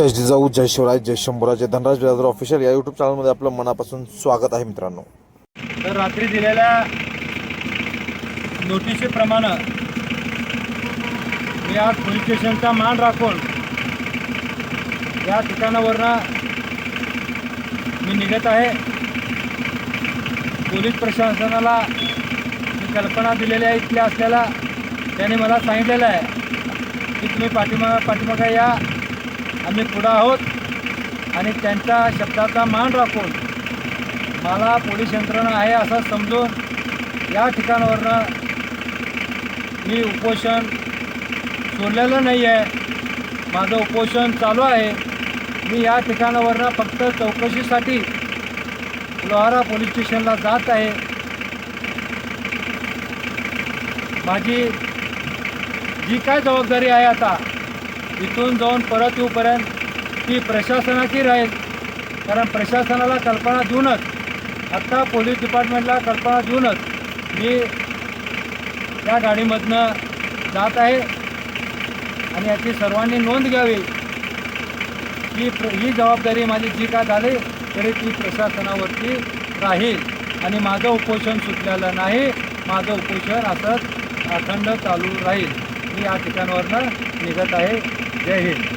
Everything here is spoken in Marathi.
जय जिजाऊ जय शिवराय जय शंभूराज जय धनराज बिराजर ऑफिशियल या यूट्यूब चॅनलमध्ये आपलं मनापासून स्वागत आहे मित्रांनो. तर रात्री दिलेल्या नोटिशीप्रमाणे मी आज पोलीस स्टेशनचा मान राखून या ठिकाणावरनं मी निघत आहे. पोलीस प्रशासनाला मी कल्पना दिलेल्या इथल्या असल्याला त्याने मला सांगितलेलं आहे की तुम्ही पाठीमा पाठीमागा या. आम्ही पुढं आहोत आणि त्यांच्या शब्दाचा मान राखून मला पोलीस यंत्रणा आहे असं समजून या ठिकाणावरनं मी उपोषण सोडलेलं नाही आहे. माझं उपोषण चालू आहे. मी या ठिकाणावरनं फक्त चौकशीसाठी लोहारा पोलीस स्टेशनला जात आहे. माझी जी काय जबाबदारी आहे आता इथून जाऊन परत येऊपर्यंत ती प्रशासनाची राहील. कारण प्रशासनाला कल्पना देऊनच आत्ता पोलीस डिपार्टमेंटला कल्पना देऊनच मी त्या गाडीमधनं जात आहे. आणि याची सर्वांनी नोंद घ्यावी. की प्र ही जबाबदारी माझी जी काय झाली तरी ती प्रशासनावरती राहील. आणि माझं उपोषण सुटलेलं नाही. माझं उपोषण असंच अखंड चालू राहील. या ठिकाणावरनं निघत आहे. जय हिंद.